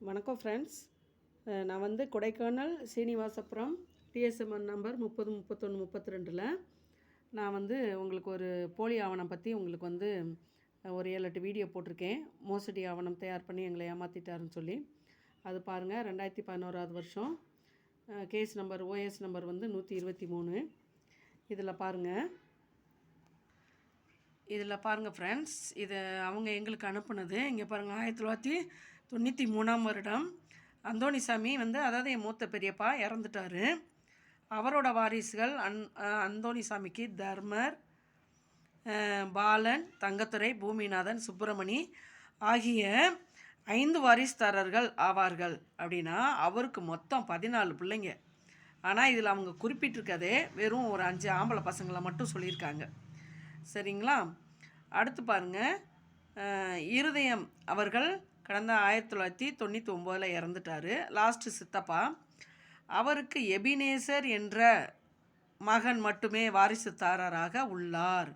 வணக்கம் ஃப்ரெண்ட்ஸ் நான் வந்து கொடைக்கானல் சீனிவாசபுரம் டிஎஸ்எம்என் நம்பர் முப்பது முப்பத்தொன்று முப்பத்தி ரெண்டில் நான் வந்து உங்களுக்கு ஒரு போலி ஆவணம் பற்றி உங்களுக்கு வந்து ஒரு ஏழு எட்டு வீடியோ போட்டிருக்கேன். மோசடி ஆவணம் தயார் பண்ணி எங்களை ஏமாற்றிட்டாருன்னு சொல்லி. அது பாருங்கள் ரெண்டாயிரத்தி பதினோராவது வருஷம். கேஸ் நம்பர் ஓஎஸ் நம்பர் வந்து நூற்றி இருபத்தி மூணு. இதில் பாருங்கள் இதில் பாருங்கள் ஃப்ரெண்ட்ஸ் இது அவங்க எங்களுக்கு அனுப்புனது. இங்கே பாருங்கள் ஆயிரத்தி தொள்ளாயிரத்தி தொண்ணூற்றி மூணாம் வருடம். அந்தோணிசாமி வந்து அதாவது என் மூத்த பெரியப்பா இறந்துட்டார். அவரோட வாரிசுகள் அன் அந்தோணிசாமிக்கு தர்மர் பாலன் தங்கத்துரை பூமிநாதன் சுப்பிரமணி ஆகிய ஐந்து வாரிசுதாரர்கள் ஆவார்கள் அப்படின்னா அவருக்கு மொத்தம் பதினாலு பிள்ளைங்க. ஆனால் இதில் அவங்க குறிப்பிட்டிருக்கதே வெறும் ஒரு அஞ்சு ஆம்பளை பசங்களை மட்டும் சொல்லியிருக்காங்க. சரிங்களா? அடுத்து பாருங்க. இருதயம் அவர்கள் கடந்த ஆயிரத்தி தொள்ளாயிரத்தி தொண்ணூற்றி ஒம்போதில் இறந்துட்டார். லாஸ்ட்டு சித்தப்பா. அவருக்கு எபினேசர் என்ற மகன் மட்டுமே வாரிசுதாரராக உள்ளார்.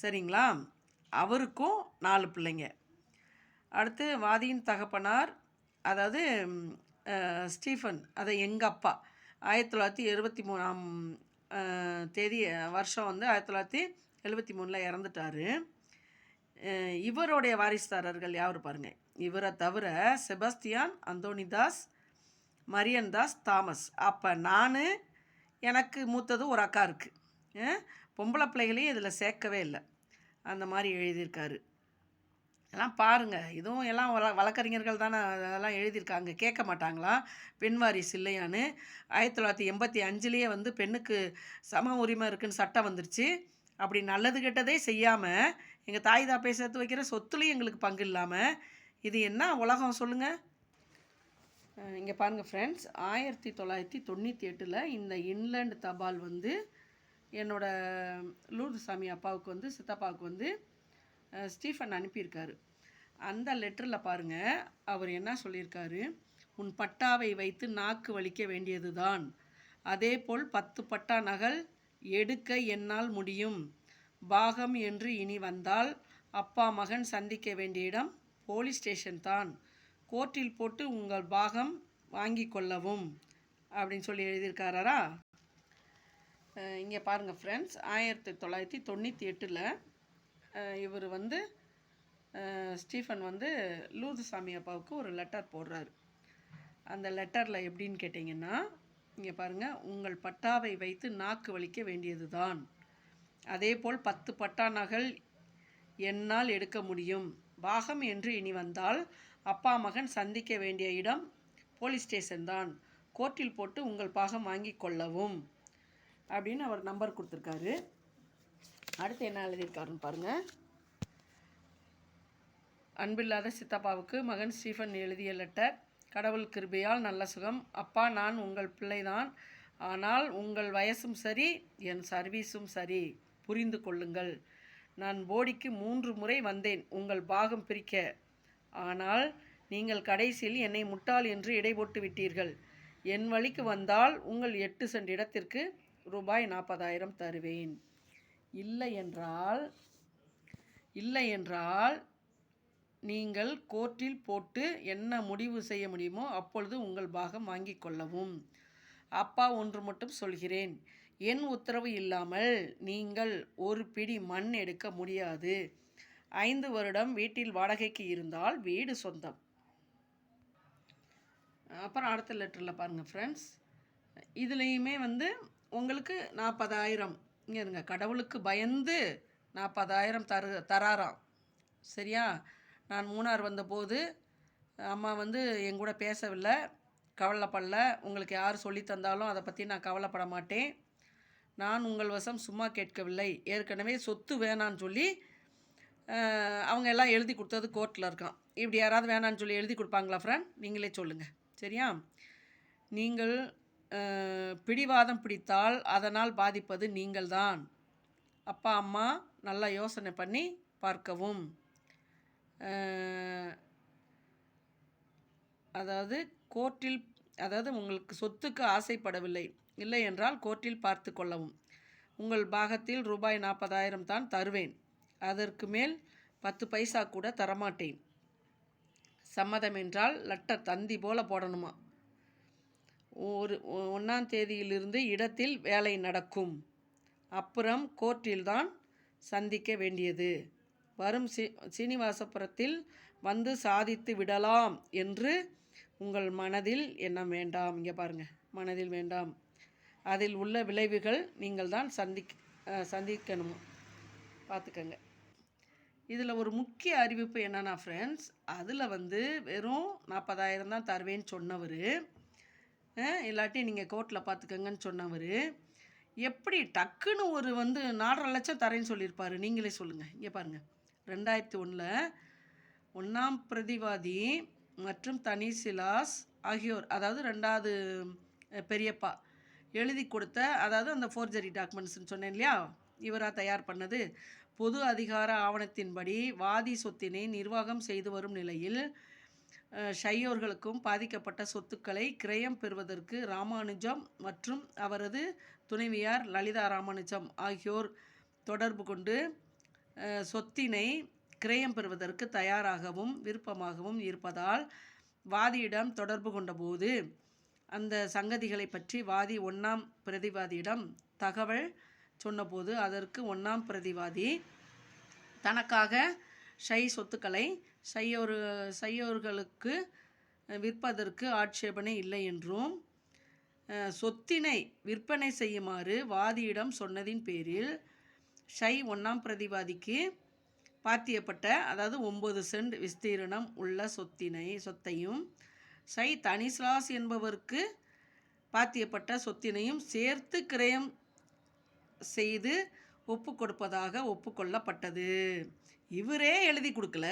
சரிங்களா? அவருக்கும் நாலு பிள்ளைங்க. அடுத்து வாதியின் தகப்பனார் அதாவது ஸ்டீஃபன் அதை எங்கள் அப்பா. ஆயிரத்தி தொள்ளாயிரத்தி எழுபத்தி மூணாம் தேதி வருஷம் வந்து ஆயிரத்தி தொள்ளாயிரத்தி எழுபத்தி மூணில் இறந்துட்டார். இவருடைய வாரிசுதாரர்கள் யார் பாருங்கள் இவரை தவிர செபஸ்தியான் அந்தோனிதாஸ் மரியன் தாஸ் தாமஸ். அப்போ நான் எனக்கு மூத்தது ஒரு அக்கா இருக்குது பொம்பளை பிள்ளைகளையும் இதில் சேர்க்கவே இல்லை. அந்த மாதிரி எழுதியிருக்காரு. எல்லாம் பாருங்கள் இதுவும் எல்லாம் வள வழக்கறிஞர்கள் தானே அதெல்லாம் எழுதியிருக்காங்க. கேட்க மாட்டாங்களா? பெண் வாரிசு இல்லையான்னு. ஆயிரத்தி தொள்ளாயிரத்தி எண்பத்தி அஞ்சுலேயே வந்து பெண்ணுக்கு சம உரிமை இருக்குன்னு சட்டம் வந்துருச்சு. அப்படி நல்லது கெட்டதே செய்யாமல் எங்கள் தாய் தாப்பை சேர்த்து வைக்கிற சொத்துலேயும் எங்களுக்கு பங்கு இல்லாமல் இது என்ன உலகம் சொல்லுங்கள் இங்கே பாருங்கள் ஃப்ரெண்ட்ஸ் ஆயிரத்தி தொள்ளாயிரத்தி தொண்ணூற்றி எட்டில் இந்த இன்லேண்ட் தபால் வந்து என்னோட லூர்துசாமி அப்பாவுக்கு வந்து சித்தப்பாவுக்கு வந்து ஸ்டீஃபன் அனுப்பியிருக்காரு. அந்த லெட்டரில் பாருங்கள் அவர் என்ன சொல்லியிருக்காரு? உன் பட்டாவை வைத்து நாக்கு வலிக்க வேண்டியதுதான். அதேபோல் பத்து பட்டா நகல் எடுக்க என்னால் முடியும். பாகம் என்று இனி வந்தால் அப்பா மகன் சந்திக்க வேண்டிய இடம் போலீஸ் ஸ்டேஷன் தான் கோர்ட்டில் போட்டு உங்கள் பாகம் வாங்கி கொள்ளவும் அப்படின்னு சொல்லி எழுதியிருக்காரா இங்கே பாருங்கள் ஃப்ரெண்ட்ஸ் ஆயிரத்தி தொள்ளாயிரத்தி தொண்ணூற்றி எட்டில் இவர் வந்து ஸ்டீஃபன் வந்து லூதுசாமி அப்பாவுக்கு ஒரு லெட்டர் போடுறாரு. அந்த லெட்டரில் எப்படின்னு கேட்டிங்கன்னா இங்கே பாருங்கள் உங்கள் பட்டாவை வைத்து நாக்கு வலிக்க வேண்டியது தான் அதேபோல் பத்து பட்டா நகல் என்னால் எடுக்க முடியும். பாகம் என்று இனி வந்தால் அப்பா மகன் சந்திக்க வேண்டிய இடம் போலீஸ் ஸ்டேஷன் தான். கோர்ட்டில் போட்டு உங்கள் பாகம் வாங்கி கொள்ளவும். அப்படின்னு அவர் நம்பர் கொடுத்துருக்காரு. அடுத்து என்ன எழுதியிருக்காருன்னு பாருங்கள் அன்பில்லாத சித்தப்பாவுக்கு மகன் ஸ்டீஃபன் எழுதிய லெட்டர் கடவுள் கிருபையால் நல்ல சுகம். அப்பா நான் உங்கள் பிள்ளைதான். ஆனால் உங்கள் வயசும் சரி என் சர்வீஸும் சரி. புரிந்து கொள்ளுங்கள். நான் போடிக்கு மூன்று முறை வந்தேன். உங்கள் பாகம் பிரிக்க. ஆனால் நீங்கள் கடைசியில் என்னை முட்டாள் என்று இடை போட்டு விட்டீர்கள். என் வழிக்கு வந்தால் உங்கள் எட்டு சென்ட் இடத்திற்கு ரூபாய் நாற்பதாயிரம் தருவேன். இல்லை என்றால் இல்லை என்றால் நீங்கள் கோர்ட்டில் போட்டு என்ன முடிவு செய்ய முடியுமோ அப்பொழுது உங்கள் பாகம் வாங்கிக் கொள்ளவும். அப்பா ஒன்று மட்டும் சொல்கிறேன். என் உத்தரவு இல்லாமல் நீங்கள் ஒரு பிடி மண் எடுக்க முடியாது. ஐந்து வருடம் வீட்டில் வாடகைக்கு இருந்தால் வீடு சொந்தம். அப்புறம் அடுத்த லெட்டரில் பாருங்கள் ஃப்ரெண்ட்ஸ் இதுலேயுமே வந்து உங்களுக்கு நாற்பதாயிரம் இங்கே இருங்க. கடவுளுக்கு பயந்து நாற்பதாயிரம் தரு தராராம். சரியா? நான் மூணார் வந்தபோது அம்மா வந்து என் கூட பேசவில்லை கவலைப்படல. உங்களுக்கு யார் சொல்லி தந்தாலும் அதை பற்றி நான் கவலைப்பட மாட்டேன். நான் உங்கள் வசம் சும்மா கேட்கவில்லை. ஏற்கனவே சொத்து வேணான்னு சொல்லி அவங்க எல்லாம் எழுதி கொடுத்தது கோர்ட்டில் இருக்கான். இப்படி யாராவது வேணான்னு சொல்லி எழுதி கொடுப்பாங்களா ஃப்ரெண்ட்? நீங்களே சொல்லுங்கள் சரியா? நீங்கள் பிடிவாதம் பிடித்தால் அதனால் பாதிப்பது நீங்கள்தான். அப்பா அம்மா நல்லா யோசனை பண்ணி பார்க்கவும். அதாவது கோர்ட்டில் அதாவது உங்களுக்கு சொத்துக்கு ஆசைப்படவில்லை. இல்லை என்றால் கோர்ட்டில் பார்த்து கொள்ளவும். உங்கள் பாகத்தில் ரூபாய் நாற்பதாயிரம் தான் தருவேன். அதற்கு மேல் பத்து பைசா கூட தரமாட்டேன். சம்மதம் என்றால் லெட்டர் தந்தி போல் போடணுமா? ஒரு ஒன்றாம் தேதியிலிருந்து இடத்தில் வேலை நடக்கும். அப்புறம் கோர்ட்டில்தான் சந்திக்க வேண்டியது. வரும் சி சீனிவாசபுரத்தில் வந்து சாதித்து விடலாம் என்று உங்கள் மனதில் எண்ணம் வேண்டாம். இங்கே பாருங்கள் மனதில் வேண்டாம். அதில் உள்ள விளைவுகள் நீங்கள் தான் சந்திக் சந்திக்கணும். பார்த்துக்கங்க. இதில் ஒரு முக்கிய அறிவிப்பு என்னென்னா ஃப்ரெண்ட்ஸ் அதில் வந்து வெறும் நாற்பதாயிரம் தான் தருவேன்னு சொன்னவர் இல்லாட்டி நீங்கள் கோர்ட்டில் பார்த்துக்கங்கன்னு சொன்னவர் எப்படி டக்குன்னு ஒரு வந்து நாலரை லட்சம் தரேன்னு சொல்லியிருப்பார்? நீங்களே சொல்லுங்கள் இங்கே பாருங்கள் ரெண்டாயிரத்தி ஒன்றில் ஒன்றாம் பிரதிவாதி மற்றும் தனிசிலாஸ் ஆகியோர் அதாவது ரெண்டாவது பெரியப்பா எழுதி கொடுத்த அதாவது அந்த ஃபோர்ஜரி டாக்குமெண்ட்ஸ்னு சொன்னேன் இல்லையா? இவராக தயார் பண்ணது. பொது அதிகார ஆவணத்தின்படி வாதி சொத்தினை நிர்வாகம் செய்து வரும் நிலையில் ஷையோர்களுக்கும் பாதிக்கப்பட்ட சொத்துக்களை கிரயம் பெறுவதற்கு ராமானுஜம் மற்றும் அவரது துணைவியார் லலிதா ராமானுஜம் ஆகியோர் தொடர்பு கொண்டு சொத்தினை கிரயம் பெறுவதற்கு தயாராகவும் விருப்பமாகவும் இருப்பதால் வாதியிடம் தொடர்பு கொண்டபோது அந்த சங்கதிகளை பற்றி வாதி ஒன்றாம் பிரதிவாதியிடம் தகவல் சொன்னபோது அதற்கு ஒன்றாம் பிரதிவாதி தனக்காக ஷை சொத்துக்களை ஷையோரு செய்யோர்களுக்கு விற்பதற்கு ஆட்சேபனை இல்லை என்றும் சொத்தினை விற்பனை செய்யுமாறு வாதியிடம் சொன்னதின் பேரில் ஷை ஒன்றாம் பிரதிவாதிக்கு பாத்தியப்பட்ட அதாவது ஒம்பது சென்ட் விஸ்தீரணம் உள்ள சொத்தினை சொத்தையும் ஷை தனிஸ்லாஸ் என்பவருக்கு பாத்தியப்பட்ட சொத்தினையும் சேர்த்து கிரயம் செய்து ஒப்பு கொடுப்பதாக ஒப்புக்கொள்ளப்பட்டது இவரே எழுதி கொடுக்கல.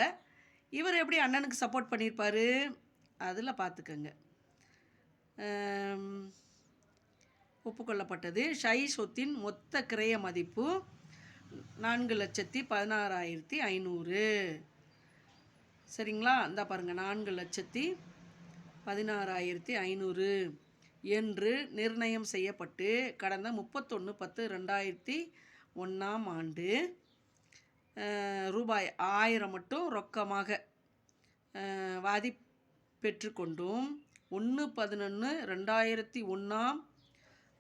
இவர் எப்படி அண்ணனுக்கு சப்போர்ட் பண்ணியிருப்பார் அதில் பார்த்துக்கங்க ஒப்புக்கொள்ளப்பட்டது ஷை சொத்தின் மொத்த கிரய மதிப்பு நான்கு லட்சத்தி பதினாறாயிரத்தி ஐநூறு. சரிங்களா? இந்த பாருங்கள் நான்கு லட்சத்தி பதினாறாயிரத்தி ஐநூறு என்று நிர்ணயம் செய்யப்பட்டு கடந்த முப்பத்தொன்று பத்து ரெண்டாயிரத்தி ஒன்றாம் ஆண்டு ரூபாய் ஆயிரம் மட்டும் ரொக்கமாக வாதி பெற்றுக்கொண்டும் ஒன்று பதினொன்று ரெண்டாயிரத்தி ஒன்றாம்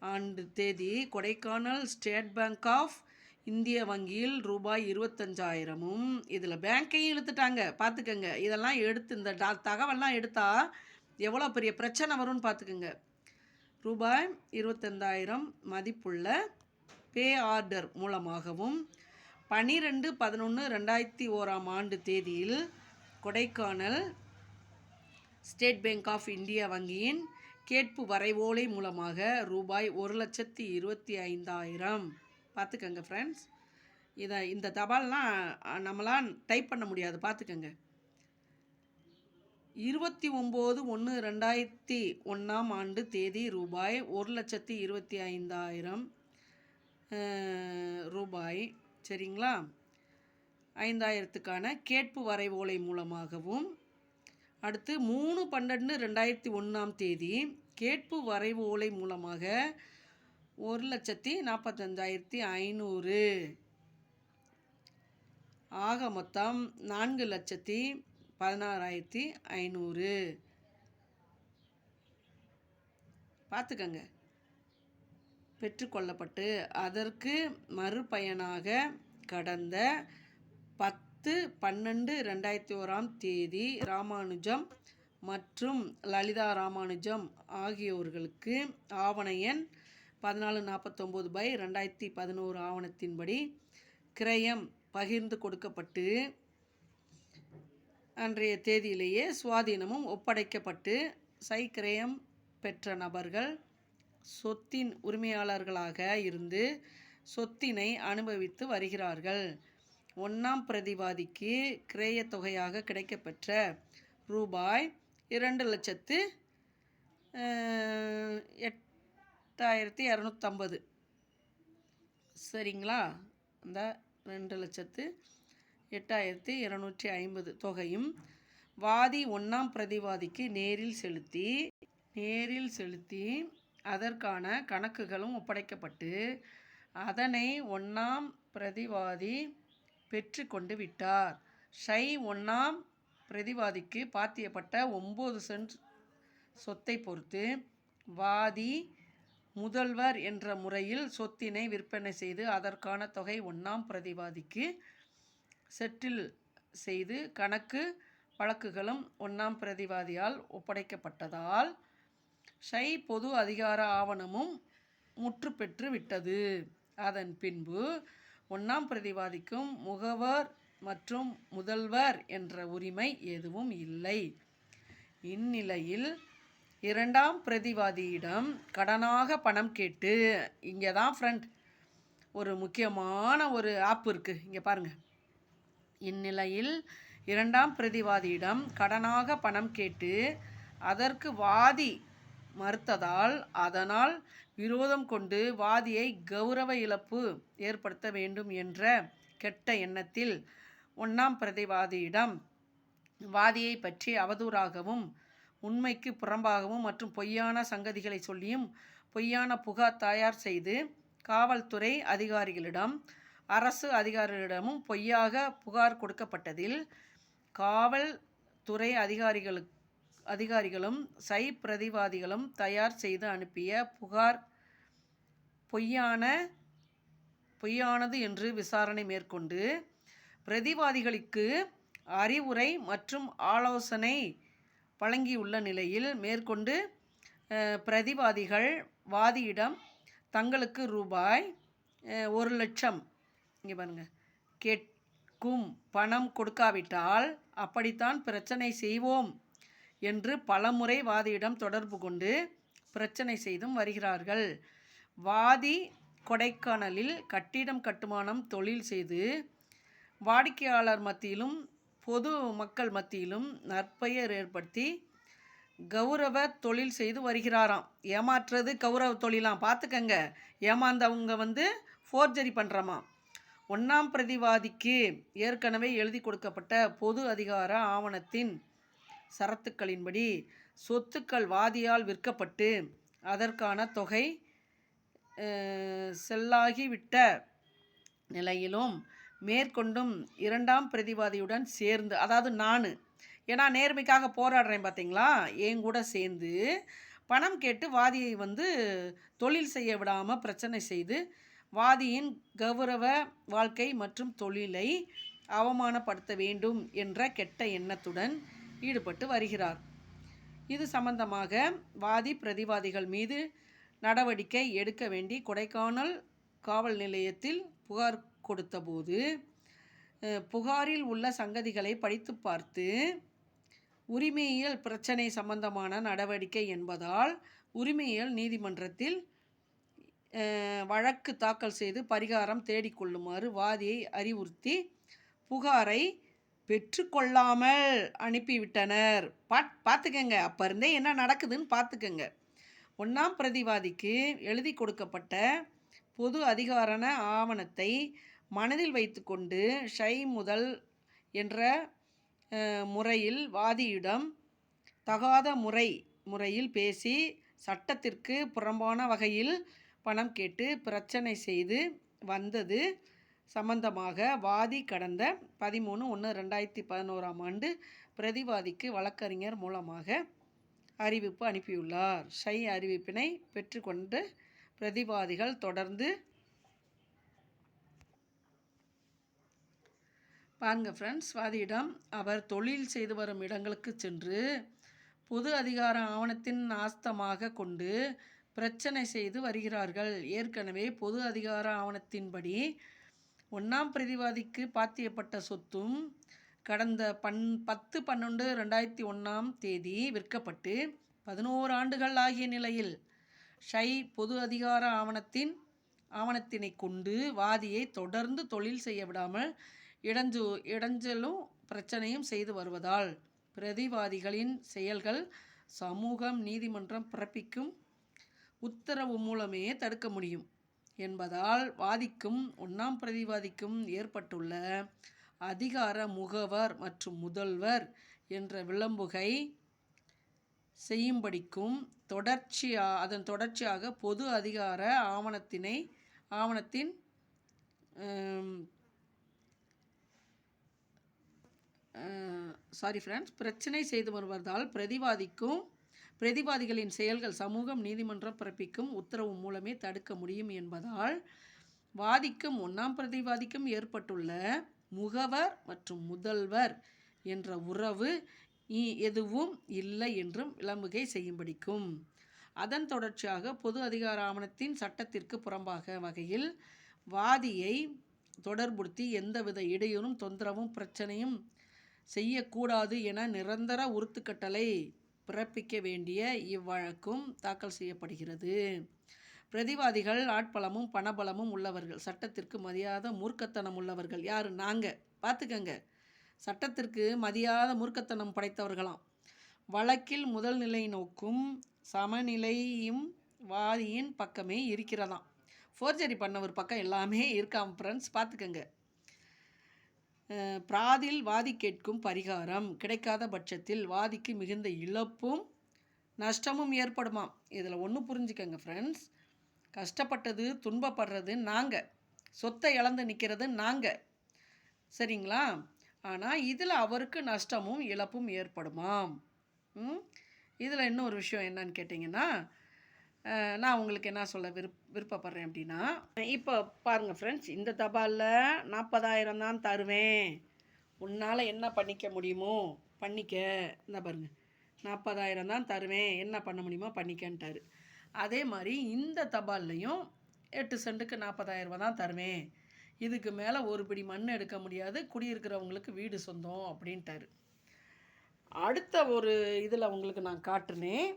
ஆண்டு தேதி கொடைக்கானல் ஸ்டேட் பேங்க் ஆஃப் இந்திய வங்கியில் ரூபாய் இருபத்தஞ்சாயிரமும் இதில் பேங்க்கையும் இழுத்துட்டாங்க. பார்த்துக்கங்க இதெல்லாம் எடுத்து இந்த தகவல்லாம் எடுத்தால் எவ்வளோ பெரிய பிரச்சனை வரும்னு பார்த்துக்கோங்க. ரூபாய் இருபத்தந்தாயிரம் மதிப்புள்ள பே ஆர்டர் மூலமாகவும் பனிரெண்டு பதினொன்று ரெண்டாயிரத்தி ஓராம் ஆண்டு தேதியில் Kodaikanal state bank of India வங்கியின் கேட்பு வரைவோலை மூலமாக ரூபாய் ஒரு லட்சத்தி இருபத்தி ஐந்தாயிரம். பார்த்துக்கங்க ஃப்ரெண்ட்ஸ் இதை இந்த தபால்லாம் நம்மளாம் டைப் பண்ண முடியாது. பார்த்துக்கங்க. இருபத்தி ஒம்பது ஒன்று ரெண்டாயிரத்தி ஒன்றாம் ஆண்டு தேதி ரூபாய் ஒரு லட்சத்தி இருபத்தி ஐந்தாயிரம் ரூபாய். சரிங்களா? ஐந்தாயிரத்துக்கான கேட்பு வரைவோலை மூலமாகவும் அடுத்து மூணு பன்னெண்டு ரெண்டாயிரத்தி ஒன்றாம் தேதி கேட்பு வரைவோலை மூலமாக ஒரு லட்சத்தி நாற்பத்தஞ்சாயிரத்தி ஐநூறு. ஆக மொத்தம் நான்கு லட்சத்தி பதினாறாயிரத்தி ஐநூறு. பார்த்துக்கங்க. பெற்றுக்கொள்ளப்பட்டு அதற்கு மறுபயனாக கடந்த பத்து பன்னெண்டு ரெண்டாயிரத்தி ஓராம் தேதி ராமானுஜம் மற்றும் லலிதா ராமானுஜம் ஆகியோர்களுக்கு ஆவண எண் பதினாலு நாற்பத்தொம்போது பை ரெண்டாயிரத்தி பதினோரு ஆவணத்தின்படி கிரயம் பகிர்ந்து கொடுக்கப்பட்டு அன்றைய தேதியிலேயே சுவாதீனமும் ஒப்படைக்கப்பட்டு சைக்கிரயம் பெற்ற நபர்கள் சொத்தின் உரிமையாளர்களாக இருந்து சொத்தினை அனுபவித்து வருகிறார்கள். ஒன்றாம் பிரதிவாதிக்கு கிரய தொகையாக கிடைக்கப்பெற்ற ரூபாய் இரண்டு லட்சத்து எட்டாயிரத்தி இரநூத்தம்பது சரிங்களா? அந்த ரெண்டு லட்சத்து எட்டாயிரத்தி இருநூற்றி ஐம்பது தொகையும் வாதி ஒன்றாம் பிரதிவாதிக்கு நேரில் செலுத்தி நேரில் செலுத்தி அதற்கான கணக்குகளும் ஒப்படைக்கப்பட்டு அதனை ஒன்றாம் பிரதிவாதி பெற்று கொண்டு விட்டார். ஷை ஒன்றாம் பிரதிவாதிக்கு பாத்தியப்பட்ட ஒம்பது சென்ட் சொத்தை பொறுத்து வாதி முதல்வர் என்ற முறையில் சொத்தினை விற்பனை செய்து அதற்கான தொகை ஒன்றாம் பிரதிவாதிக்கு செட்டில் செய்து கணக்கு வழக்குகளும் ஒன்றாம் பிரதிவாதியால் ஒப்படைக்கப்பட்டதால் ஷை பொது அதிகார ஆவணமும் முற்று பெற்று விட்டது. அதன் பின்பு ஒன்றாம் பிரதிவாதிக்கும் முகவர் மற்றும் முதல்வர் என்ற உரிமை எதுவும் இல்லை. இந்நிலையில் இரண்டாம் பிரதிவாதியிடம் கடனாக பணம் கேட்டு இங்கே தான் ஃப்ரெண்ட் ஒரு முக்கியமான ஒரு ஆப் இருக்குது இங்கே பாருங்கள் இந்நிலையில் இரண்டாம் பிரதிவாதியிடம் கடனாக பணம் கேட்டு அதற்கு வாதி மறுத்ததால் அதனால் விரோதம் கொண்டு வாதியை கௌரவ இழப்பு ஏற்படுத்த வேண்டும் என்ற கெட்ட எண்ணத்தில் ஒன்றாம் பிரதிவாதியிடம் வாதியை பற்றி அவதூறாகவும் உண்மைக்கு புறம்பாகவும் மற்றும் பொய்யான சங்கதிகளை சொல்லியும் பொய்யான புகார் தயார் செய்து காவல்துறை அதிகாரிகளிடம் அரசு அதிகாரிகளிடமும் பொய்யாக புகார் கொடுக்கப்பட்டதில் காவல்துறை அதிகாரிகளுக்கு அதிகாரிகளும் சை பிரதிவாதிகளும் தயார் செய்து அனுப்பிய புகார் பொய்யான பொய்யானது என்று விசாரணை மேற்கொண்டு பிரதிவாதிகளுக்கு அறிவுரை மற்றும் ஆலோசனை வழங்கியுள்ள நிலையில் மேற்கொண்டு பிரதிவாதிகள் வாதியிடம் தங்களுக்கு ரூபாய் ஒரு லட்சம் இங்கே பாருங்கள் கேட்கும் பணம் கொடுக்காவிட்டால் அப்படித்தான் பிரச்சனை செய்வோம் என்று பலமுறை வாதியிடம் தொடர்பு கொண்டு பிரச்சனை செய்தும் வருகிறார்கள். வாதி கொடைக்கானலில் கட்டிடம் கட்டுமானம் தொழில் செய்து வாடிக்கையாளர் மத்தியிலும் பொது மக்கள் மத்தியிலும் நற்பெயர் ஏற்படுத்தி கௌரவ தொழில் செய்து வருகிறாராம். ஏமாற்றுறது கௌரவ தொழிலாம். பார்த்துக்கங்க. ஏமாந்தவங்க வந்து ஃபோர்ஜரி பண்ணுறமா ஒன்றாம் பிரதிவாதிக்கு ஏற்கனவே எழுதி கொடுக்கப்பட்ட பொது அதிகார ஆவணத்தின் சரத்துக்களின்படி சொத்துக்கள் வாதியால் விற்கப்பட்டு அதற்கான தொகை செல்லாகிவிட்ட நிலையிலும் மேற்கொண்டும் இரண்டாம் பிரதிவாதியுடன் சேர்ந்து அதாவது நான். ஏன்னா நேர்மைக்காக போராடுறேன் பார்த்தீங்களா என் கூட சேர்ந்து பணம் கேட்டு வாதியை வந்து தொழில் செய்ய விடாமல் பிரச்சனை செய்து வாதியின் கௌரவ வாழ்க்கை மற்றும் தொழிலை அவமானப்படுத்த வேண்டும் என்ற கெட்ட எண்ணத்துடன் ஈடுபட்டு வருகிறார். இது சம்பந்தமாக வாதி பிரதிவாதிகள் மீது நடவடிக்கை எடுக்க வேண்டி கொடைக்கானல் காவல் நிலையத்தில் புகார் கொடுத்தபோது புகாரில் உள்ள சங்கதிகளை படித்து பார்த்து உரிமையியல் பிரச்சனை சம்பந்தமான நடவடிக்கை என்பதால் உரிமையியல் நீதிமன்றத்தில் வழக்கு தாக்கல் செய்து பரிகாரம் தேடிக்கொள்ளுமாறு வாதியை அறிவுறுத்தி புகாரை பெற்றுக்கொள்ளாமல் அனுப்பிவிட்டனர். பாட் பார்த்துக்கங்க அப்போ இருந்தே என்ன நடக்குதுன்னு பார்த்துக்கங்க ஒன்றாம் பிரதிவாதிக்கு எழுதி கொடுக்கப்பட்ட பொது அதிகாரண ஆவணத்தை மனதில் வைத்துக்கொண்டு ஷை முதல் என்ற முறையில் வாதியிடம் தகாத முறை முறையில் பேசி சட்டத்திற்கு புறம்பான வகையில் பணம் கேட்டு பிரச்சனை செய்து வந்தது சம்பந்தமாக வாதி கடந்த பதிமூணு ஒன்று ரெண்டாயிரத்தி பதினோராம் ஆண்டு பிரதிவாதிக்கு வழக்கறிஞர் மூலமாக அறிவிப்பு அனுப்பியுள்ளார். ஷை அறிவிப்பினை பெற்றுக்கொண்டு பிரதிவாதிகள் தொடர்ந்து பாருங்க ஃப்ரெண்ட்ஸ் வாதியிடம் அவர் தொழில் செய்து வரும் இடங்களுக்கு சென்று பொது அதிகார ஆவணத்தின் ஆஸ்தமாக கொண்டு பிரச்சனை செய்து வருகிறார்கள். ஏற்கனவே பொது அதிகார ஆவணத்தின்படி ஒன்றாம் பிரதிவாதிக்கு பாத்தியப்பட்ட சொத்தும் கடந்த பன் பத்து பன்னெண்டு ரெண்டாயிரத்தி ஒன்றாம் தேதி விற்கப்பட்டு பதினோரு ஆண்டுகள் ஆகிய நிலையில் ஷை பொது அதிகார ஆவணத்தின் ஆவணத்தினை கொண்டு வாதியை தொடர்ந்து தொழில் செய்ய விடாமல் இடஞ்சு இடைஞ்சலும் பிரச்சனையும் செய்து வருவதால் பிரதிவாதிகளின் செயல்கள் சமூகம் நீதிமன்றம் பிறப்பிக்கும் உத்தரவு மூலமே தடுக்க முடியும். என்பதால் வாதிக்கும் ஒன்றாம் பிரதிவாதிக்கும் ஏற்பட்டுள்ள அதிகார முகவர் மற்றும் முதல்வர் என்ற விளம்புகை செய்யும்படிக்கும் தொடர்ச்சியா அதன் தொடர்ச்சியாக பொது அதிகார ஆவணத்தினை ஆவணத்தின் சாரி ஃப்ரெண்ட்ஸ் பிரச்சனை செய்து வருவதால் பிரதிவாதிக்கும் பிரதிவாதிகளின் செயல்கள் சமூகம் நீதிமன்றம் பிறப்பிக்கும் உத்தரவு மூலமே தடுக்க முடியும் என்பதால் வாதிக்கும் ஒன்றாம் பிரதிவாதிக்கும் ஏற்பட்டுள்ள முகவர் மற்றும் முதல்வர் என்ற உறவு எதுவும் இல்லை என்றும் விளம்புகை செய்யும்படிக்கும். அதன் தொடர்ச்சியாக பொது அதிகார ஆவணத்தின் சட்டத்திற்கு புறம்பாக வகையில் வாதியை தொடர்புறுத்தி எந்தவித இடையூறும் தொந்தரவும் பிரச்சனையும் செய்யக்கூடாது என நிரந்தர உறுத்துக்கட்டளை பிறப்பிக்க வேண்டிய இவ்வழக்கும் தாக்கல் செய்யப்படுகிறது. பிரதிவாதிகள் ஆட்பலமும் பணபலமும் உள்ளவர்கள் சட்டத்திற்கு மதியாத மூர்க்கத்தனம் உள்ளவர்கள் யார்? நாங்கள் பார்த்துக்கங்க சட்டத்திற்கு மதியாத மூர்க்கத்தனம் படைத்தவர்களாம். வழக்கில் முதல் நிலை நோக்கும் சமநிலையும் வாதியின் பக்கமே இருக்கிறதாம். ஃபோர்ஜரி பண்ணவர் பக்கம் எல்லாமே இருக்காம் ஃப்ரெண்ட்ஸ் பார்த்துக்கங்க பிராதில் வாதி கேட்கும் பரிகாரம். கிடைக்காத பட்சத்தில் வாதிக்கு மிகுந்த இழப்பும் நஷ்டமும் ஏற்படுமாம். இதில் ஒன்று புரிஞ்சுக்கங்க ஃப்ரெண்ட்ஸ் கஷ்டப்பட்டது துன்பப்படுறது நாங்கள் சொத்தை இழந்து நிற்கிறது நாங்கள் சரிங்களா? ஆனால் இதில் அவருக்கு நஷ்டமும் இழப்பும் ஏற்படுமாம். இதில் இன்னொரு விஷயம் என்னன்னு கேட்டிங்கன்னா நான் உங்களுக்கு என்ன சொல்ல விருப் விருப்பப்படுறேன் அப்படின்னா இப்போ பாருங்கள் ஃப்ரெண்ட்ஸ் இந்த தபாலில் நாற்பதாயிரம் தான் தருவேன். உன்னால் என்ன பண்ணிக்க முடியுமோ பண்ணிக்க. இந்த பாருங்கள் நாற்பதாயிரம் தான் தருவேன். என்ன பண்ண முடியுமோ பண்ணிக்கன்ட்டாரு. அதே மாதிரி இந்த தபால்லையும் எட்டு சென்ட்டுக்கு நாற்பதாயிரரூபா தான் தருவேன். இதுக்கு மேலே ஒரு பிடி மண் எடுக்க முடியாது. குடியிருக்கிறவங்களுக்கு வீடு சொந்தம் அப்படின்ட்டாரு. அடுத்த ஒரு இதில் உங்களுக்கு நான் காட்டுனேன்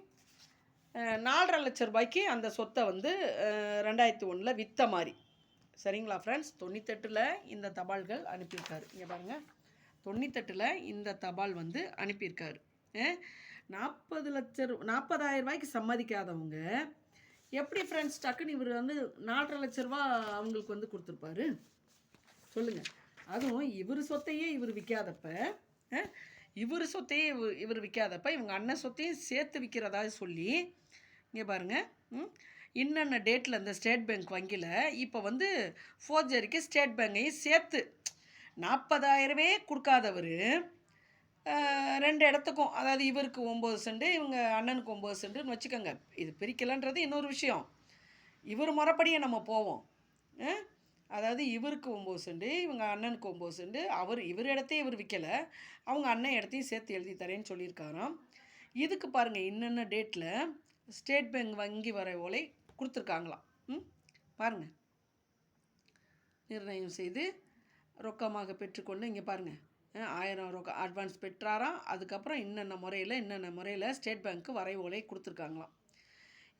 நாலரை லட்ச ரூபாய்க்கு அந்த சொத்தை வந்து ரெண்டாயிரத்தி ஒன்றில் விற்ற மாதிரி. சரிங்களா ஃப்ரெண்ட்ஸ் தொண்ணூத்தெட்டில் இந்த தபால்கள் அனுப்பியிருக்காரு. இங்கே பாருங்கள் தொண்ணூத்தெட்டில் இந்த தபால் வந்து அனுப்பியிருக்காரு. நாற்பது லட்ச ரூ நாற்பதாயிரம் ரூபாய்க்கு சம்மதிக்காதவங்க எப்படி ஃப்ரெண்ட்ஸ் டக்குன்னு இவர் வந்து நாலரை லட்ச ரூபா அவங்களுக்கு வந்து கொடுத்துருப்பாரு. சொல்லுங்கள் அதுவும் இவர் சொத்தையே இவர் விற்காதப்ப இவர் சொத்தையே இவர் இவர் விற்காதப்ப இவங்க அண்ணன் சொத்தையும் சேர்த்து விற்கிறதா சொல்லி இங்கே பாருங்கள் இன்னென்ன டேட்டில் இந்த ஸ்டேட் பேங்க் வங்கியில் இப்போ வந்து ஃபோர்ஜரிக்கு ஸ்டேட் பேங்கையும் சேர்த்து நாற்பதாயிரமே கொடுக்காதவர் ரெண்டு இடத்துக்கும் அதாவது இவருக்கு ஒம்பது சென்ட் இவங்க அண்ணனுக்கு ஒம்பது சென்ட்டுன்னு வச்சுக்கோங்க. இது பிரிக்கலைன்றது இன்னொரு விஷயம். இவர் முறைப்படியே நம்ம போவோம். அதாவது இவருக்கு ஒம்பது சென்ட் இவங்க அண்ணனுக்கு ஒம்பது சென்ட் அவர் இவர் இடத்தையும் இவர் விற்கலை அவங்க அண்ணன் இடத்தையும் சேர்த்து எழுதி தரேன்னு சொல்லியிருக்காராம். இதுக்கு பாருங்கள் இன்னென்ன டேட்டில் ஸ்டேட் பேங்க் வங்கி வரை ஓலை கொடுத்துருக்காங்களாம். ம் பாருங்கள் நிர்ணயம் செய்து ரொக்கமாக பெற்றுக்கொண்டு இங்கே பாருங்கள் ஆயிரம் ரொக்க அட்வான்ஸ் பெற்றாராம் அதுக்கப்புறம் இன்னென்ன முறையில் இன்னென்ன முறையில் ஸ்டேட் பேங்க்கு வரைவோலை கொடுத்துருக்காங்களாம்.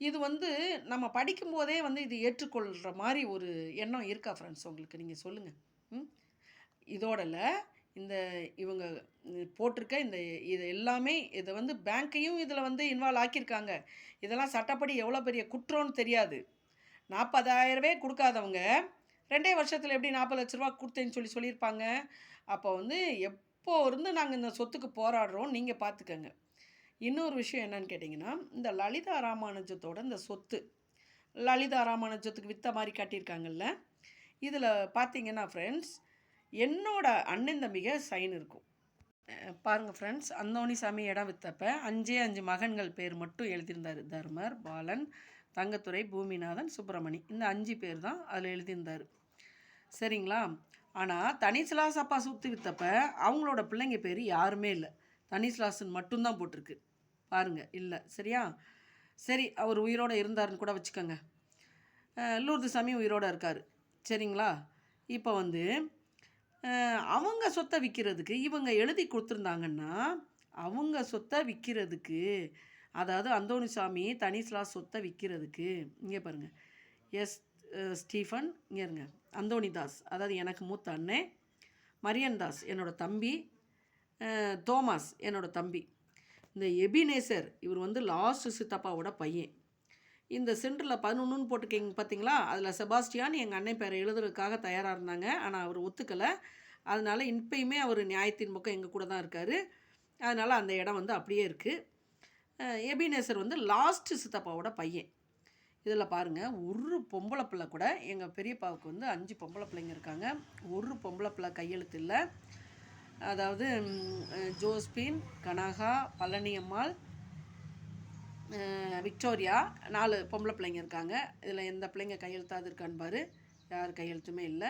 இது வந்து நம்ம படிக்கும்போதே வந்து இது ஏற்றுக்கொள்கிற மாதிரி ஒரு எண்ணம் இருக்கா ஃப்ரெண்ட்ஸ் உங்களுக்கு நீங்கள் சொல்லுங்கள் ம் இதோடல இந்த இவங்க போட்டிருக்க இந்த இது எல்லாமே இதை வந்து பேங்க்கையும் இதில் வந்து இன்வால்வ் ஆக்கியிருக்காங்க. இதெல்லாம் சட்டப்படி எவ்வளோ பெரிய குற்றம்னு தெரியாது. நாற்பதாயிரவே கொடுக்காதவங்க ரெண்டே வருஷத்தில் எப்படி நாற்பது லட்ச ரூபா கொடுத்தேன்னு சொல்லி சொல்லியிருப்பாங்க. அப்போ வந்து எப்போ இருந்து நாங்கள் இந்த சொத்துக்கு போராடுறோம் நீங்கள் பார்த்துக்கங்க. இன்னொரு விஷயம் என்னன்னு கேட்டிங்கன்னா இந்த லலிதா ராமானுஜத்தோட இந்த சொத்து லலிதா ராமானுஜத்துக்கு வித்த மாதிரி காட்டியிருக்காங்கல்ல. இதில் பார்த்தீங்கன்னா ஃப்ரெண்ட்ஸ் என்னோட அண்ணன் தம்பிக சைன் இருக்கும். பாருங்கள் ஃப்ரெண்ட்ஸ் ஃப்ரெண்ட்ஸ் அந்தோணிசாமி இடம் விற்றப்ப அஞ்சே அஞ்சு மகன்கள் பேர் மட்டும் எழுதியிருந்தார். தர்மர் பாலன் தங்கத்துறை பூமிநாதன் சுப்பிரமணி. இந்த அஞ்சு பேர் தான் அதில் எழுதியிருந்தார். சரிங்களா? ஆனால் தனிசிலாஸ் அப்பா சுற்றி விற்றப்ப அவங்களோட பிள்ளைங்க பேர் யாருமே இல்லை. தனிசிலாசன் மட்டும்தான் போட்டிருக்கு. பாருங்க இல்லை. சரியா? சரி அவர் உயிரோடு இருந்தாருன்னு கூட வச்சுக்கோங்க. லூர்து சாமி உயிரோடு இருக்கார். சரிங்களா? இப்போ வந்து அவங்க சொத்தை விற்கிறதுக்கு இவங்க எழுதி கொடுத்துருந்தாங்கன்னா அவங்க சொத்தை விற்கிறதுக்கு அதாவது அந்தோணிசாமி தனிஸ்லா சொத்தை விற்கிறதுக்கு இங்கே பாருங்கள் எஸ் ஸ்டீஃபன் இங்கே இருங்க. அந்தோணிதாஸ் அதாவது எனக்கு மூத்த அண்ணன் மரியன் தாஸ் என்னோடய தம்பி தோமாஸ் என்னோடய தம்பி. இந்த எபினேசர் இவர் வந்து லாஸ்ட் சித்தப்பாவோட பையன். இந்த சென்டரில் பதினொன்றுன்னு போட்டிருக்கீங்க பார்த்தீங்களா அதில் செபாஸ்டியான் எங்கள் அண்ணன் பேரை எழுதுறதுக்காக தயாராக இருந்தாங்க. ஆனால் அவர் ஒத்துக்கலை. அதனால் இப்பயுமே அவர் நியாயத்தின் பக்கம் எங்கள் கூட தான் இருக்கார். அதனால் அந்த இடம் வந்து அப்படியே இருக்குது எபினேசர் வந்து லாஸ்ட்டு சித்தப்பாவோட பையன். இதில் பாருங்கள் ஒரு பொம்பளை பிள்ளை கூட எங்கள் பெரியப்பாவுக்கு வந்து அஞ்சு பொம்பளை பிள்ளைங்க இருக்காங்க. ஒரு பொம்பளை பிள்ளை கையெழுத்து இல்லை. அதாவது ஜோஸ்பின் கனகா பழனியம்மாள் விக்டோரியா நாலு பொம்பளை பிள்ளைங்க இருக்காங்க. இதில் எந்த பிள்ளைங்க கையெழுத்தாவது இருக்கான்னு பாரு. யார் கையெழுத்துமே இல்லை.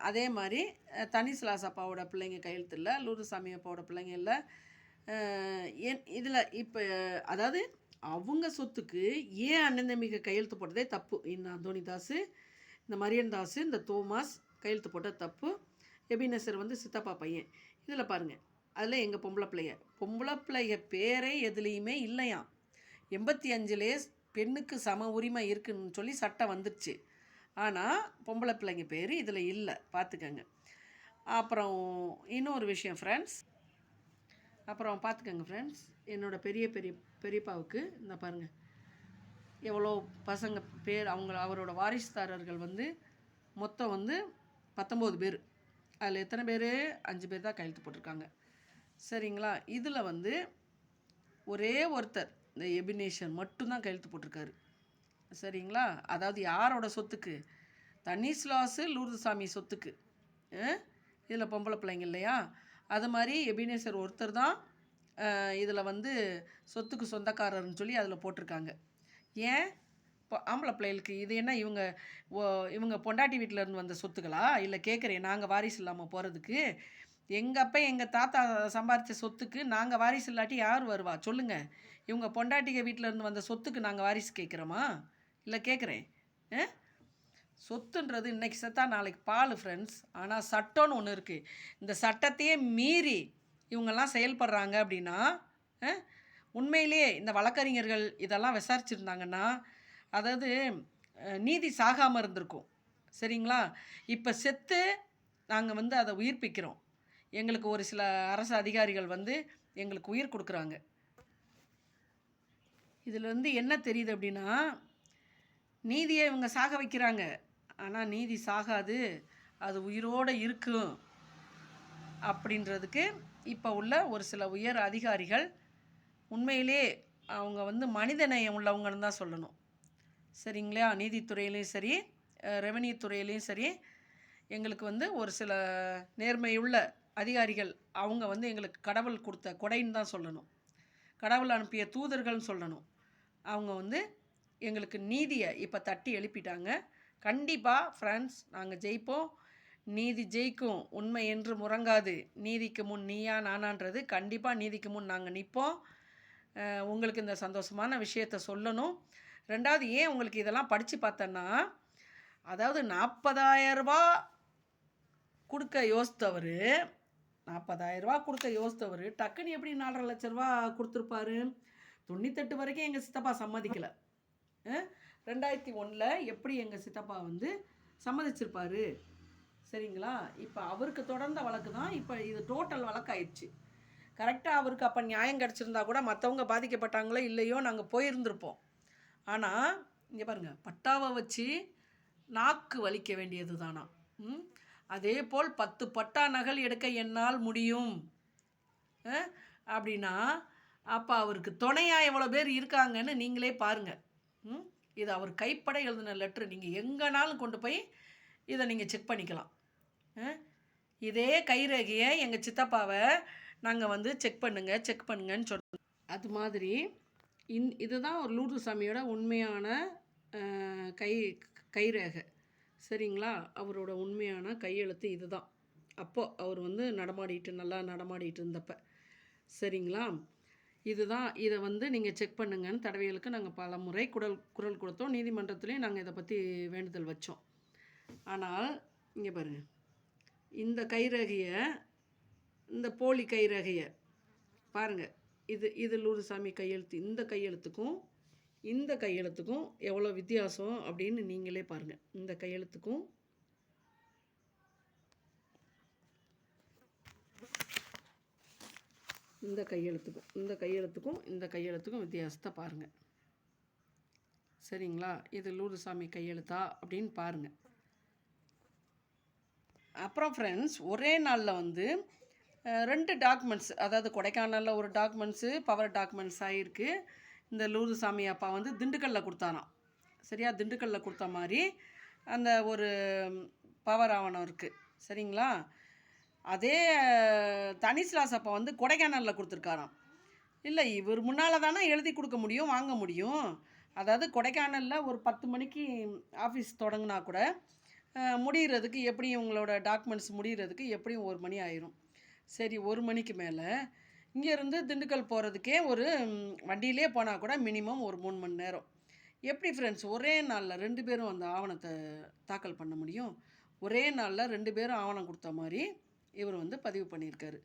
அதே மாதிரி அஹ், தனிசிலாஸ் அப்பாவோட பிள்ளைங்க கையெழுத்து இல்லை. லூருசாமி அப்பாவோட பிள்ளைங்க இல்லை. என் ஏன் இதில் இப்போ அதாவது அவங்க சொத்துக்கு ஏன் அண்ணன் தம்பிக்கு கையெழுத்து போட்டதே தப்பு. இந்த அந்தோனிதாஸு இந்த மரியன் தாஸு இந்த தோமாஸ் கையெழுத்து போட்டது தப்பு. எபினசர் வந்து சித்தப்பா பையன். இதில் பாருங்கள் அதில் எங்கள் பொம்பளை பிள்ளைய. பொம்பளை பிள்ளைய பேரே எதுலேயுமே இல்லையாம். எண்பத்தி அஞ்சுலே பெண்ணுக்கு சம உரிமை இருக்குன்னு சொல்லி சட்டம் வந்துடுச்சு ஆனால் பொம்பளை பிள்ளைங்க பேர் இதில் இல்லை. பார்த்துக்கங்க அப்புறம் இன்னொரு விஷயம் ஃப்ரெண்ட்ஸ் அப்புறம் பார்த்துக்கங்க ஃப்ரெண்ட்ஸ் என்னோட பெரிய பெரிய பெரியப்பாவுக்கு இந்த பாருங்கள் எவ்வளோ பசங்க பேர் அவங்க அவரோட வாரிசுதாரர்கள் வந்து மொத்தம் வந்து பத்தொம்போது பேர். அதில் எத்தனை பேர்? அஞ்சு பேர் தான் கையெழுத்து போட்டிருக்காங்க. சரிங்களா? இதில் வந்து ஒரே ஒருத்தர் இந்த எபினேஷன் மட்டும்தான் கையெழுத்து போட்டிருக்காரு. சரிங்களா? அதாவது யாரோட சொத்துக்கு? தனிஸ்லாஸு லூர்துசாமி சொத்துக்கு. இதில் பொம்பளை பிள்ளைங்க இல்லையா? அது மாதிரி எபினேசர் ஒருத்தர் தான் இதில் வந்து சொத்துக்கு சொந்தக்காரர்னு சொல்லி அதில் போட்டிருக்காங்க. ஏன்? இப்போ ஆம்பளை பிள்ளைகளுக்கு இது என்ன இவங்க ஓ- இவங்க பொண்டாட்டி வீட்டில் இருந்து வந்த சொத்துக்களா இல்லை கேட்குறேன் நாங்கள் வாரிசு இல்லாமல் போகிறதுக்கு எங்கள் அப்பா எங்கள் தாத்தா சம்பாரித்த சொத்துக்கு நாங்கள் வாரிசு இல்லாட்டி யார் வருவா? சொல்லுங்கள் இவங்க பொண்டாட்டிக வீட்டில் இருந்து வந்த சொத்துக்கு நாங்கள் வாரிசு கேட்குறோமா இல்லை கேட்குறேன் ஆ? சொத்துன்றது இன்னைக்கு செத்தா நாளைக்கு பால் ஃப்ரெண்ட்ஸ் ஆனால் சட்டம்னு ஒன்று இருக்குது இந்த சட்டத்தையே மீறி இவங்கெல்லாம் செயல்படுறாங்க அப்படின்னா உண்மையிலேயே இந்த வழக்கறிஞர்கள் இதெல்லாம் விசாரிச்சிருந்தாங்கன்னா அதாவது நீதி சாகாமல் இருந்திருக்கும். சரிங்களா? இப்போ செத்து நாங்கள் வந்து அதை உயிர்ப்பிக்கிறோம். எங்களுக்கு ஒரு சில அரசு அதிகாரிகள் வந்து எங்களுக்கு உயிர் கொடுக்குறாங்க. இதில் வந்து என்ன தெரியுது அப்படின்னா நீதியை இவங்க சாக வைக்கிறாங்க. ஆனால் நீதி சாகாது. அது உயிரோடு இருக்கும் அப்படின்றதுக்கு இப்போ உள்ள ஒரு சில உயர் அதிகாரிகள் உண்மையிலே அவங்க வந்து மனிதநேயம் உள்ளவங்கன்னு தான் சொல்லணும். சரிங்களா? நீதித்துறையிலையும் சரி ரெவன்யூ துறையிலையும் சரி எங்களுக்கு வந்து ஒரு சில நேர்மையுள்ள அதிகாரிகள் அவங்க வந்து எங்களுக்கு கடவுள் கொடுத்த கொடைன்னு தான் சொல்லணும். கடவுள் அனுப்பிய தூதர்கள்னு சொல்லணும். அவங்க வந்து எங்களுக்கு நீதியை இப்போ தட்டி எழுப்பிட்டாங்க. கண்டிப்பாக ஃப்ரெண்ட்ஸ் நாங்கள் ஜெயிப்போம். நீதி ஜெயிக்கும். உண்மை என்று முறங்காது நீதிக்கு முன் நீயா நானான்றது கண்டிப்பாக நீதிக்கு முன் நாங்கள் நிற்போம் உங்களுக்கு இந்த சந்தோஷமான விஷயத்த சொல்லணும். ரெண்டாவது ஏன் உங்களுக்கு இதெல்லாம் படித்து பார்த்தேன்னா அதாவது நாற்பதாயிரரூபா கொடுக்க யோசித்தவர் நாற்பதாயிரரூபா கொடுக்க யோசித்தவர் டக்குன்னு எப்படி நாலரை லட்ச ரூபா கொடுத்துருப்பாரு? தொண்ணூத்தெட்டு வரைக்கும் எங்கள் சித்தப்பா சம்மதிக்கலை. ரெண்டாயிரத்தி ஒன்றில் எப்படி எங்கள் சித்தப்பா வந்து சம்மதிச்சிருப்பாரு? சரிங்களா? இப்போ அவருக்கு தொடர்ந்த வழக்கு தான் இப்போ இது டோட்டல் வழக்காயிடுச்சு. கரெக்டாக அவருக்கு அப்போ நியாயம் கிடச்சிருந்தா கூட மற்றவங்க பாதிக்கப்பட்டாங்களோ இல்லையோ நாங்கள் போயிருந்திருப்போம். ஆனால் இங்கே பாருங்கள் பட்டாவை வச்சு நாக்கு வலிக்க வேண்டியது தானா ம்? அதே போல் பத்து பட்டா நகல் எடுக்க என்னால் முடியும். அப்படின்னா அப்போ அவருக்கு துணையாக எவ்வளோ பேர் இருக்காங்கன்னு நீங்களே பாருங்கள் ம்? இது அவர் கைப்பட எழுதின லெட்ரு நீங்கள் எங்கேனாலும் கொண்டு போய் இதை நீங்கள் செக் பண்ணிக்கலாம். இதே கைரேகையை எங்கள் சித்தப்பாவை நாங்கள் வந்து செக் பண்ணுங்கள் செக் பண்ணுங்கன்னு சொல்கிறோம் அது மாதிரி இந் இதுதான் ஒரு லூர்து சாமியோட உண்மையான கை கைரேகை. சரிங்களா? அவரோட உண்மையான கையெழுத்து இதுதான். அப்போது அவர் வந்து நடமாடிட்டு நல்லா நடமாடிட்டு இருந்தப்ப. சரிங்களா? இதுதான். இதை வந்து நீங்கள் செக் பண்ணுங்கன்னு தடவைகளுக்கு நாங்கள் பல முறை குரல் குரல் கொடுத்தோம். நீதிமன்றத்துலேயும் நாங்கள் இதை பற்றி வேண்டுதல் வச்சோம். ஆனால் இங்கே பாருங்கள் இந்த கைரகையை இந்த போலி கைரகையை பாருங்கள் இது இது லூருசாமி கையெழுத்து. இந்த கையெழுத்துக்கும் இந்த கையெழுத்துக்கும் எவ்வளோ வித்தியாசம் அப்படின்னு நீங்களே பாருங்கள் இந்த கையெழுத்துக்கும் இந்த கையெழுத்துக்கும் இந்த கையெழுத்துக்கும் இந்த கையெழுத்துக்கும் வித்தியாசத்தை பாருங்கள் சரிங்களா? இது லூருசாமி கையெழுத்தா அப்படின்னு பாருங்கள் அப்புறம் ஃப்ரெண்ட்ஸ் ஒரே நாளில் வந்து ரெண்டு டாக்குமெண்ட்ஸ் அதாவது கொடைக்கானலில் ஒரு டாக்குமெண்ட்ஸு பவர் டாக்குமெண்ட்ஸ் ஆகிருக்கு இந்த லூருசாமி அப்பா வந்து திண்டுக்கல்லில் கொடுத்தாராம். சரியா? திண்டுக்கல்லில் கொடுத்த மாதிரி அந்த ஒரு பவர் ஆவணம் இருக்குது சரிங்களா? அதே தனிஸ்லாஸ் அப்பா வந்து கொடைக்கானலில் கொடுத்துருக்காராம். இல்லை இவர் முன்னால் தானே எழுதி கொடுக்க முடியும் வாங்க முடியும். அதாவது கொடைக்கானலில் ஒரு பத்து மணிக்கு ஆஃபீஸ் தொடங்கினா கூட முடிகிறதுக்கு எப்படியும் உங்களோட டாக்குமெண்ட்ஸ் முடிகிறதுக்கு எப்படியும் ஒரு மணி ஆயிரும். சரி ஒரு மணிக்கு மேலே இங்கேருந்து திண்டுக்கல் போகிறதுக்கே ஒரு வண்டியிலே போனால் கூட மினிமம் ஒரு மூணு மணி நேரம். எப்படி ஃப்ரெண்ட்ஸ் ஒரே நாளில் ரெண்டு பேரும் அந்த ஆவணத்தை தாக்கல் பண்ண முடியும்? ஒரே நாளில் ரெண்டு பேரும் ஆவணம் கொடுத்த மாதிரி இவர் வந்து பதிவு பண்ணியிருக்காரு.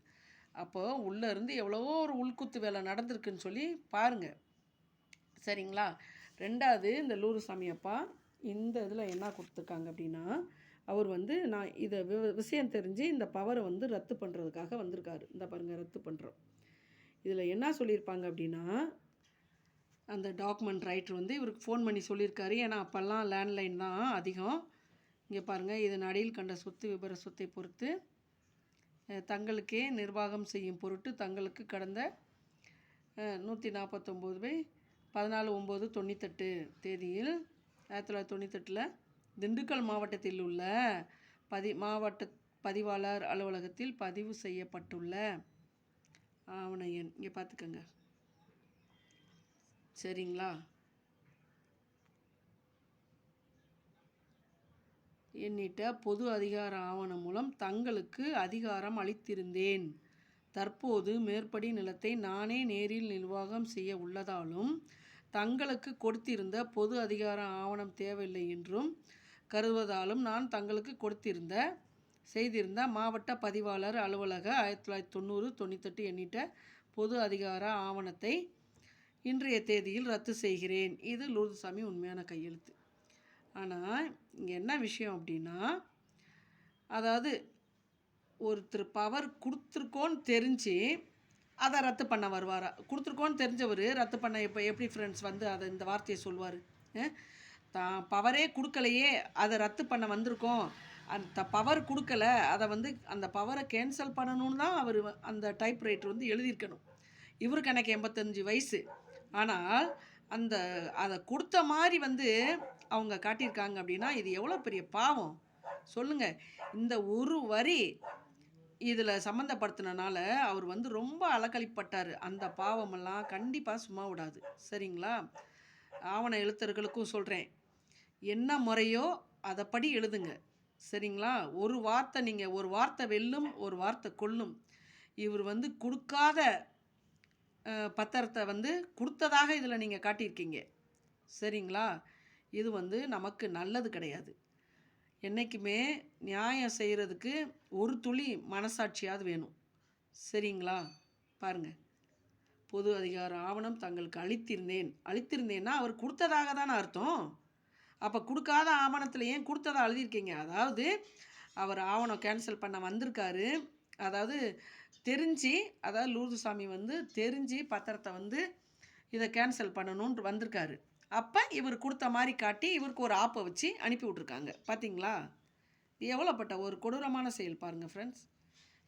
அப்போது உள்ளே இருந்து எவ்வளவோ ஒரு உள்குத்து வேலை நடந்திருக்குன்னு சொல்லி பாருங்கள் சரிங்களா? ரெண்டாவது இந்த லூருசாமி அப்பா இந்த இதில் என்ன கொடுத்துருக்காங்க அப்படின்னா அவர் வந்து நான் இதை விஷயம் தெரிஞ்சு இந்த பவரை வந்து ரத்து பண்ணுறதுக்காக வந்திருக்காரு. இந்த பாருங்கள் ரத்து பண்ணுறோம் இதில் என்ன சொல்லியிருப்பாங்க அப்படின்னா அந்த டாக்குமெண்ட் ரைட்டர் வந்து இவருக்கு ஃபோன் பண்ணி சொல்லியிருக்காரு. ஏன்னா அப்போல்லாம் லேண்ட்லைன் தான் அதிகம். இங்கே பாருங்கள் இதன் அடியில் கண்ட சொத்து விபர சொத்தை பொறுத்து தங்களுக்கே நிர்வாகம் செய்யும் பொருட்டு தங்களுக்கு கடந்த நூற்றி நாற்பத்தொம்போது பை பதினாலு ஒம்பது தொண்ணூத்தெட்டு தேதியில் ஆயிரத்தி தொள்ளாயிரத்தி தொண்ணூத்தெட்டில் திண்டுக்கல் மாவட்டத்தில் உள்ள பதி மாவட்ட பதிவாளர் அலுவலகத்தில் பதிவு செய்யப்பட்டுள்ள ஆவண எண் இங்கே பார்த்துக்கோங்க சரிங்களா? எண்ணிட்ட பொது அதிகார ஆவணம் மூலம் தங்களுக்கு அதிகாரம் அளித்திருந்தேன். தற்போது மேற்படி நிலத்தை நானே நேரில் நிர்வாகம் செய்ய உள்ளதாலும் தங்களுக்கு கொடுத்திருந்த பொது அதிகார ஆவணம் தேவையில்லை என்றும் கருதுவதாலும் நான் தங்களுக்கு கொடுத்திருந்த செய்திருந்தால் மாவட்ட பதிவாளர் அலுவலக ஆயிரத்தி தொள்ளாயிரத்தி தொண்ணூறு தொண்ணூத்தெட்டு எண்ணிட்ட பொது அதிகார ஆவணத்தை இன்றைய தேதியில் ரத்து செய்கிறேன். இது லூர்துசாமி உண்மையான கையெழுத்து. ஆனால் இங்கே என்ன விஷயம் அப்படின்னா அதாவது ஒருத்தர் பவர் கொடுத்துருக்கோன்னு தெரிஞ்சு அதை ரத்து பண்ண வருவாரா? கொடுத்துருக்கோன்னு தெரிஞ்சவர் ரத்து பண்ண இப்போ எப்படி ஃப்ரெண்ட்ஸ் வந்து அதை இந்த வார்த்தையை சொல்லுவார் தான் பவரே கொடுக்கலையே அதை ரத்து பண்ண வந்திருக்கோம். அந்த பவர் கொடுக்கல அதை வந்து அந்த பவரை கேன்சல் பண்ணணும்னு தான் அவர் அந்த டைப் ரைட்டர் வந்து எழுதியிருக்கணும். இவருக்கு எனக்கு எண்பத்தஞ்சு வயசு. ஆனால் அந்த அதை கொடுத்த மாதிரி வந்து அவங்க காட்டியிருக்காங்க அப்படின்னா இது எவ்வளோ பெரிய பாவம்? சொல்லுங்கள் இந்த ஒரு வரி இதில் சம்மந்தப்படுத்தினால அவர் வந்து ரொம்ப அலக்கழிப்பட்டார் அந்த பாவமெல்லாம் கண்டிப்பாக சும்மா விடாது. சரிங்களா? ஆவண எழுத்தர்களுக்கும் சொல்கிறேன் என்ன முறையோ அதைப்படி எழுதுங்க. சரிங்களா? ஒரு வார்த்தை நீங்கள் ஒரு வார்த்தை வெல்லும் ஒரு வார்த்தை கொல்லும். இவர் வந்து கொடுக்காத பத்திரத்தை வந்து கொடுத்ததாக இதில் நீங்கள் காட்டியிருக்கீங்க. சரிங்களா? இது வந்து நமக்கு நல்லது கிடையாது. என்றைக்குமே நியாயம் செய்கிறதுக்கு ஒரு துளி மனசாட்சியாவது வேணும். சரிங்களா? பாருங்கள் பொது அதிகார ஆவணம் தங்களுக்கு அளித்திருந்தேன். அளித்திருந்தேன்னா அவர் கொடுத்ததாக தானே அர்த்தம்? அப்போ கொடுக்காத ஆவணத்தில் ஏன் கொடுத்ததா எழுதியிருக்கீங்க? அதாவது அவர் ஆவணம் கேன்சல் பண்ண வந்திருக்காரு. அதாவது தெரிஞ்சு அதாவது லூர்துசாமி வந்து தெரிஞ்சு பத்திரத்தை வந்து இதை கேன்சல் பண்ணணுன்ட்டு வந்திருக்காரு. அப்போ இவர் கொடுத்த மாதிரி காட்டி இவருக்கு ஒரு ஆப்பை வச்சு அனுப்பி விட்ருக்காங்க பார்த்தீங்களா எவ்வளோப்பட்ட ஒரு கொடூரமான செயல் பாருங்கள் ஃப்ரெண்ட்ஸ்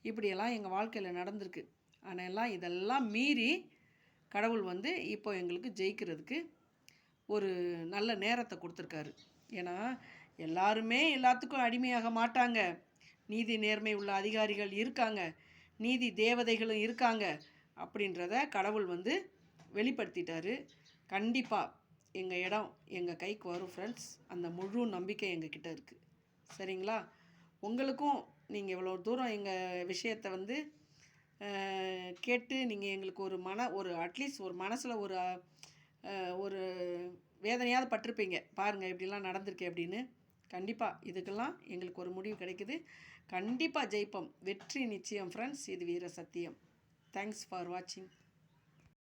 இப்படியெல்லாம் எங்கள் வாழ்க்கையில் நடந்திருக்கு. ஆனால் எல்லாம் இதெல்லாம் மீறி கடவுள் வந்து இப்போ எங்களுக்கு ஜெயிக்கிறதுக்கு ஒரு நல்ல நேரத்தை கொடுத்துருக்காரு. ஏன்னா எல்லாருமே எல்லாத்துக்கும் அடிமையாக மாட்டாங்க. நீதி நேர்மை உள்ள அதிகாரிகள் இருக்காங்க. நீதி தேவதைகளும் இருக்காங்க அப்படின்றத கடவுள் வந்து வெளிப்படுத்திட்டாரு. கண்டிப்பாக எங்கள் இடம் எங்கள் கைக்கு வரும் ஃப்ரெண்ட்ஸ் அந்த முழு நம்பிக்கை எங்கள் கிட்டே இருக்குது சரிங்களா? உங்களுக்கும் நீங்கள் இவ்வளோ தூரம் எங்கள் விஷயத்தை வந்து கேட்டு நீங்கள் எங்களுக்கு ஒரு மன ஒரு அட்லீஸ்ட் ஒரு மனசில் ஒரு ஒரு வேதனையாவது பட்டிருப்பீங்க. பாருங்கள் இப்படிலாம் நடந்திருக்கு அப்படின்னு. கண்டிப்பாக இதுக்கெல்லாம் எங்களுக்கு ஒரு முடிவு கிடைக்குது. கண்டிப்பாக ஜெயிப்போம். வெற்றி நிச்சயம் ஃப்ரெண்ட்ஸ் இது வீர சத்தியம். தேங்க்ஸ் ஃபார் வாட்சிங்